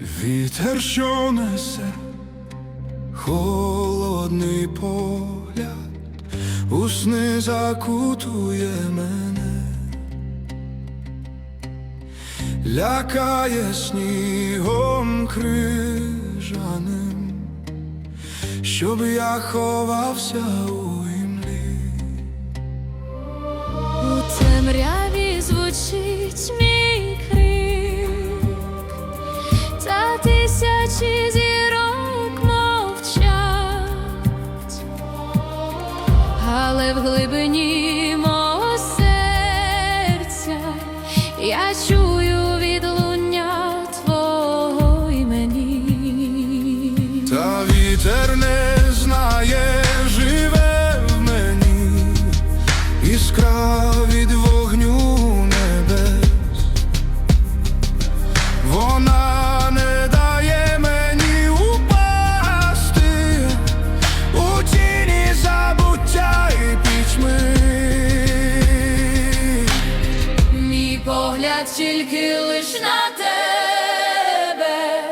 вітер, що несе холодний погляд, усни закутує мене, лякає снігом крижаним, щоб я ховався у. глибині. я тільки лиш на тебе,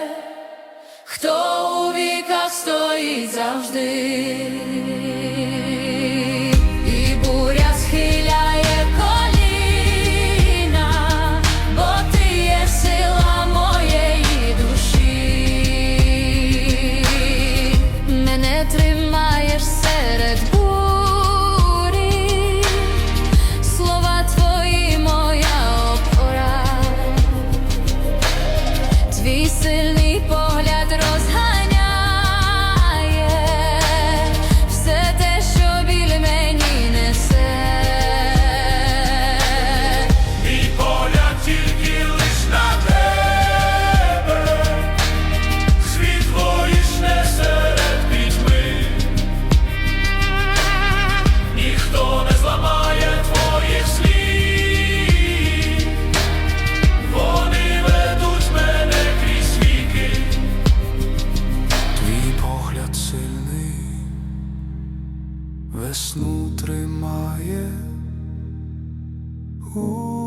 хто у віках стоїть завжди. весну тримає. у